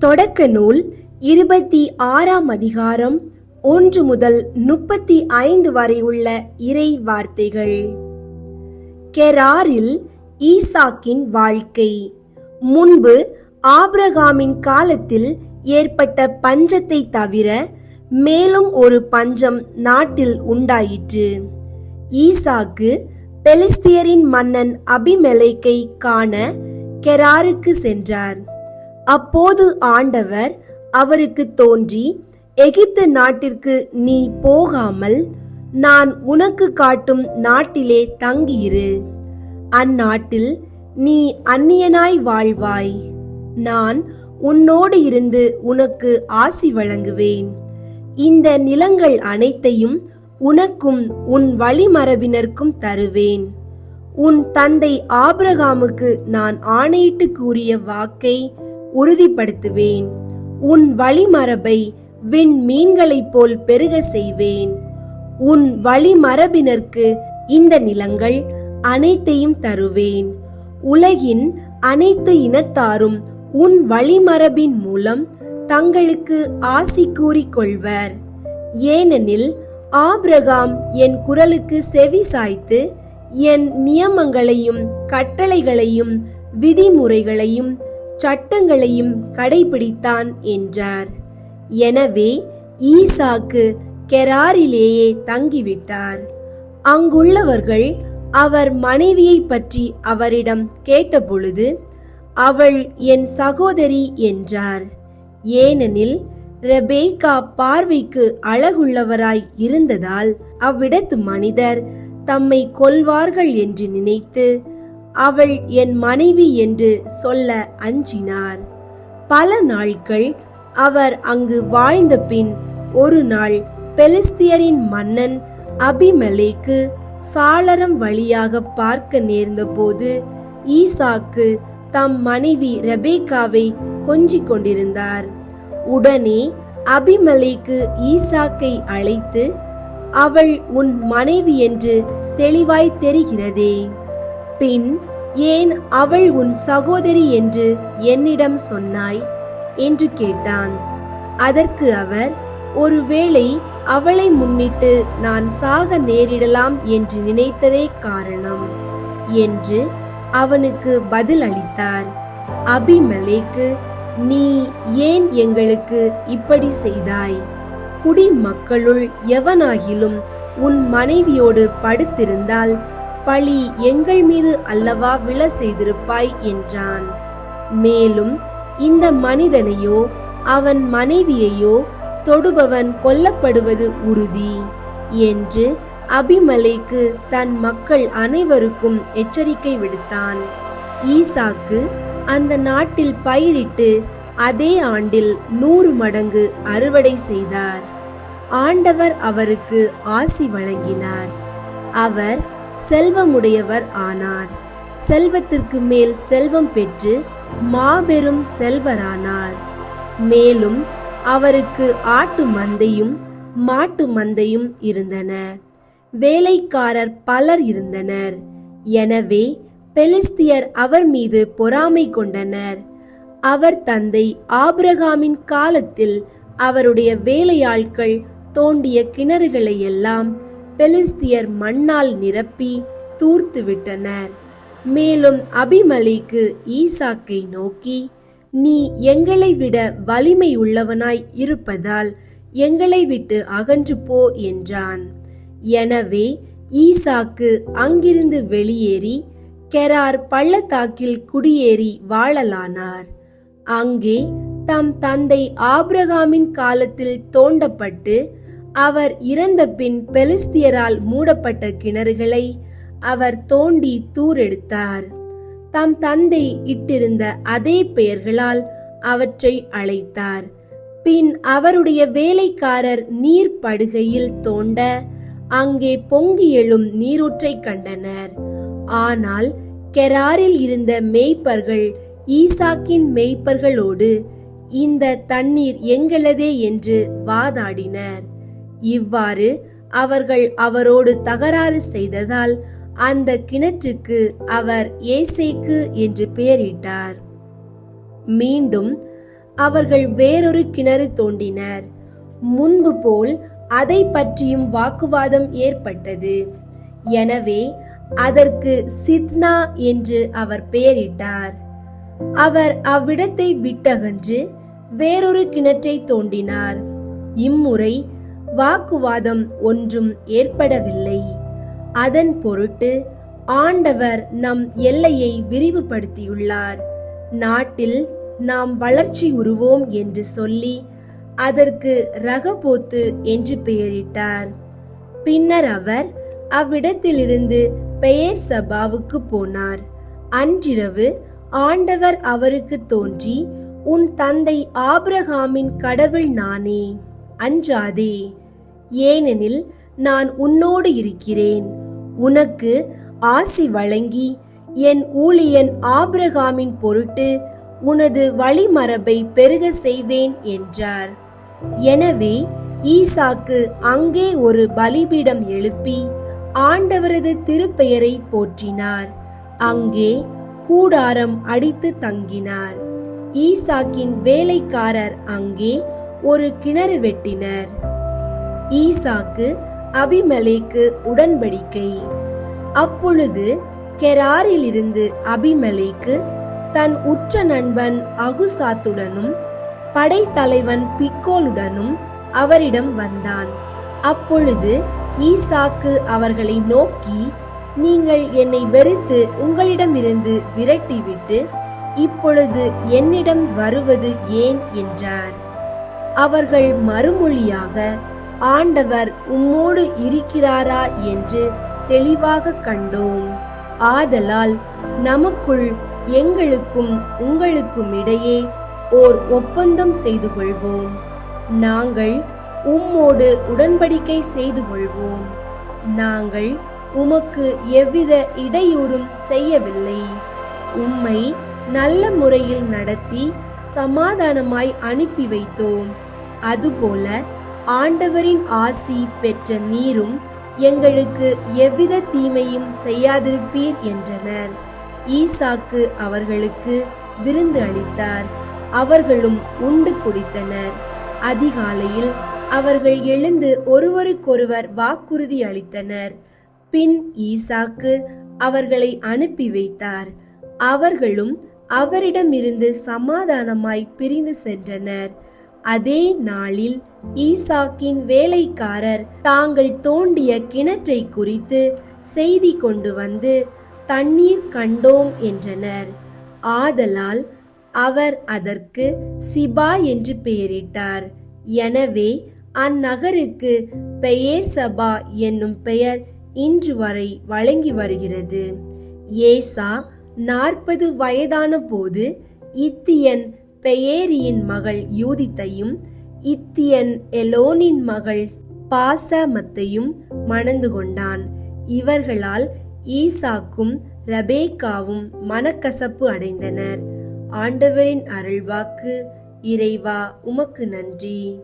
தொடக்க நூல் இருபத்தி ஆறாம் அதிகாரம் ஒன்று முதல் முப்பத்தி ஐந்து வரை உள்ள இறை வார்த்தைகள். கெராரில் ஈசாக்கின் வாழ்க்கை. முன்பு ஆப்ரகாமின் காலத்தில் ஏற்பட்ட பஞ்சத்தை தவிர மேலும் ஒரு பஞ்சம் நாட்டில் உண்டாயிற்று. ஈசாக்கு பெலிஸ்தியரின் மன்னன் அபிமெலைக்கை காண கெராருக்கு சென்றார். அப்போது ஆண்டவர் அவருக்கு தோன்றி எகிப்து நாட்டிற்கு நீ போகாமல் நான் உனக்கு காட்டும் நாட்டிலே தங்கியிரு. அந்நாட்டில் நீ அந்நியனாய் வாழ்வாய். நான் உன்னோடு இருந்து உனக்கு ஆசி வழங்குவேன். இந்த நிலங்கள் அனைத்தையும் உனக்கும் உன் வழிமரபினருக்கும் தருவேன். உன் தந்தை ஆபிரகாமுக்கு நான் ஆணையிட்டு கூறிய வாக்கை உறுதிப்படுத்துவேன். உன் வழிமரபை விண் மீன்களைப் போல் பெருக செய்வேன். உன் வழிமரபினருக்கு இந்த நிலங்கள் அனைத்தையும் தருவேன். உலகின் அனைத்து இனத்தாரும் உன் வழிமரபின் மூலம் தங்களுக்கு ஆசி கூறிக்கொள்வர் ஏனெனில் ஆபிரகாம் என் குரலுக்கு செவி சாய்த்து என் நியமங்களையும் கட்டளைகளையும் விதிமுறைகளையும் சட்டங்களையும் கடைபிடித்தான் என்றார். எனவே ஈசாக்கு கெராரிலேயே தங்கிவிட்டார். அங்குள்ளவர்கள் அவர் மனைவியை பற்றி அவரிடம் கேட்டபொழுது அவள் என் சகோதரி என்றார். ஏனெனில் ரெபேக்கா பார்வைக்கு அழகுள்ளவராய் இருந்ததால் அவ்விடத்து மனிதர் தம்மை கொல்வார்கள் என்று நினைத்து அவள் என் மனைவி என்று சொல்ல அஞ்சினார் பல நாட்கள் அவர் அங்கு வாழ்ந்த பின் ஒரு நாள் பெலிஸ்தியரின் மன்னன் அபிமலேக்கு சாளரம் வழியாக பார்க்க நேர்ந்தபோது ஈசாக்கு தம் மனைவி ரெபேக்காவை கொஞ்சிக் கொண்டிருந்தார். உடனே அபிமலைக்கு ஈசாக்கை அழைத்து அவள் உன் மனைவி என்று தெளிவாய் தெரிகிறதே. பின் ஏன் அவள் உன் சகோதரி என்று என்னிடம் சொன்னாய்? என்று கேட்டான். அதற்கு அவர் ஒருவேளை அவளை முன்னிட்டு நான் சாக நேரிடலாம் என்று நினைத்ததே காரணம் என்று அவனுக்கு பதில் அளித்தார் அபிமலேக்கு நீ ஏன் எங்களுக்கு இப்படி செய்தாய்? குடிமக்களுள் எவனாகிலும் உன் மனைவியோடு படுத்திருந்தால் பழி எங்கள் மீது அல்லவா விழ செய்திருப்பாய் என்றான். மேலும் இந்த மனிதனையோ அவன் மனைவியையோ தொடுபவன் கொல்லப்படுவது உறுதி என்று அபிமலைக்கு தன் மக்கள் அனைவருக்கும் எச்சரிக்கை விடுத்தான். ஈசாக்கு அந்த நாட்டில் பயிரிட்டு அதே ஆண்டில் நூறு மடங்கு அறுவடை செய்தார். ஆண்டவர் அவருக்கு ஆசி வழங்கினார். அவர் செல்வமுடையவர் ஆனார். செல்வத்திற்கு மேல் செல்வம் பெற்று மாபெரும் செல்வரானார். மேலும் அவருக்கு ஆட்டு மந்தையும் மாட்டு மந்தையும் இருந்தன. வேலைக்காரர் பலர் இருந்தனர். எனவே பெலிஸ்தியர் அவர் மீது பொறாமை கொண்டனர். அவர் தந்தை ஆபிரகாமின் காலத்தில் அவருடைய வேலையாட்கள் தோண்டிய கிணறுகளை எல்லாம் பெலிஸ்தியர் மண்ணால் நிரப்பி தூர்த்துவிட்டனர். மேலும் அபிமலைக்கு ஈசாக்கை நோக்கி நீ எங்களை விட வலிமை உள்ளவனாய் இருப்பதால் எங்களை விட்டு அகன்று போ என்றான். எனவே ஈசாக்கு அங்கிருந்து வெளியேறி கெரார் பள்ளத்தாக்கில் குடியேறி வாழலானார். அங்கே தம் தந்தை ஆப்ரகாமின் காலத்தில் தோண்டப்பட்டு அவர் இறந்த பின் பெலிஸ்தியரால் மூடப்பட்ட கிணறுகளை அவர் தோண்டி தூரெடுத்தார். தம் தந்தை இட்டிருந்த அதே பெயர்களால் அவற்றை அழைத்தார். பின் அவருடைய வேலைக்காரர் நீர் படுகையில் தோண்ட அங்கே பொங்கி எழும் நீரூற்றை கண்டனர். ஆனால் கெராரில் இருந்த மேய்ப்பர்கள் ஈசாக்கின் மேய்ப்பர்களோடு இந்த தண்ணீர் எங்களதே என்று வாதாடினர். இவ்வாறு அவர்கள் அவரோடு தகராறு செய்ததால் அந்த கிணற்றுக்கு அவர் ஏசைக்கு என்று பெயரிட்டார். மீண்டும் அவர்கள் வேறொரு கிணறு தோண்டினர். முன்பு போல் அதை பற்றியும் வாக்குவாதம் ஏற்பட்டது. எனவே அதற்கு சித்னா என்று அவர் பெயரிட்டார். அவர் அவ்விடத்தை விட்டகன்று வேறொரு கிணற்றை தோண்டினார். இம்முறை வாக்குவாதம் ஒன்றும் ஏற்படவில்லை. அதன் பொருட்டு ஆண்டவர் நம் எல்லையை விரிவுபடுத்தியுள்ளார். நாட்டில் நாம் வளர்ச்சி உருவோம் என்று சொல்லி அதற்கு ரகபோத்து என்று பெயரிட்டார். பின்னர் அவர் அவ்விடத்திலிருந்து பெயர் சபாவுக்கு போனார். அன்றிரவு ஆண்டவர் அவருக்கு தோன்றி உன் தந்தை ஆபிரகாமின் கடவுள் நானே அஞ்சாதே ஏனெனில் நான் உன்னோடு இருக்கிறேன். உனக்கு ஆசி வழங்கி என் ஊழியன் ஆபிரகாமின் பொருட்டு உனது வழிமரபை பெருக செய்வேன் என்றார். எனவே ஈசாக்கு அங்கே ஒரு பலிபீடம் எழுப்பி ஆண்டவரது திருப்பெயரை போற்றினார். அங்கே கூடாரம் அடித்து தங்கினார். ஈசாக்கின் வேலைக்காரர் அங்கே ஒரு கிணறு வெட்டினர். ஈசாக்கு அபிமலேக்கு உடன்படிக்கை. அப்பொழுது கெராரிலிருந்து அபிமலேக்கு தன் உற்ற நண்பன் அகுசாத்துடனும் படைத்தலைவன் பிக்கோலுடனும் அவரிடம் வந்தான். அப்பொழுது ஈசாக்கு அவர்களை நோக்கி நீங்கள் என்னை வெறுத்து உங்களிடமிருந்து விரட்டிவிட்டு இப்பொழுது என்னிடம் வருவது ஏன்? என்றார். அவர்கள் மறுமொழியாக ஆண்டவர் உம்மோடு இருக்கிறாரா என்று தெளிவாக கண்டோம். ஆதலால் நமக்குள் எங்களுக்கும் உங்களுக்கும் இடையே ஓர் ஒப்பந்தம் செய்து கொள்வோம் நாங்கள் உம்மோடு உடன்படிக்கை செய்து கொள்வோம் நாங்கள் உமக்கு எவ்வித இடையூறும் செய்யவில்லை. உம்மை நல்ல முறையில் நடத்தி சமாதானமாய் அனுப்பி வைத்தோம். அதுபோல ஆண்டவரின் ஆசி பெற்ற நீரும் எங்களுக்கு எவ்வித தீமையும் செய்யாதிருப்பீர் என்றனர். ஈசாக்கு அவர்களுக்கு விருந்து அளித்தார். அவர்களும் உண்டு குடித்தனர். அதிகாலையில் அவர்கள் எழுந்து ஒருவருக்கொருவர் வாக்குறுதி அளித்தனர். பின் ஈசாக்கு அவர்களை அனுப்பி வைத்தார். அவர்களும் அவரிடமிருந்து சமாதானமாய் பிரிந்து சென்றனர். அதே நாளில் ஈசாக்கின் வேலைக்காரர் தாங்கள் தோண்டிய கிணற்றை குறித்து செய்தி கொண்டு வந்து தண்ணீர் கண்டோம் என்றனர். ஆதலால் அவர் அதற்கு சிபா என்று பெயரிட்டார். எனவே அந்நகருக்கு பெயர் சபா என்னும் பெயர் இன்று வரை வழங்கி வருகிறது. ஏசா நாற்பது வயதான போது இத்தியன் பெயேரியின் மகள் யூதித்தையும் இத்தியன் எலோனின் மகள் பாசமத்தையும் மணந்து கொண்டான். இவர்களால் ஈசாக்கும் ரபேக்காவும் மனக்கசப்பு அடைந்தனர். ஆண்டவரின் அருள்வாக்கு இறைவா உமக்கு நன்றி.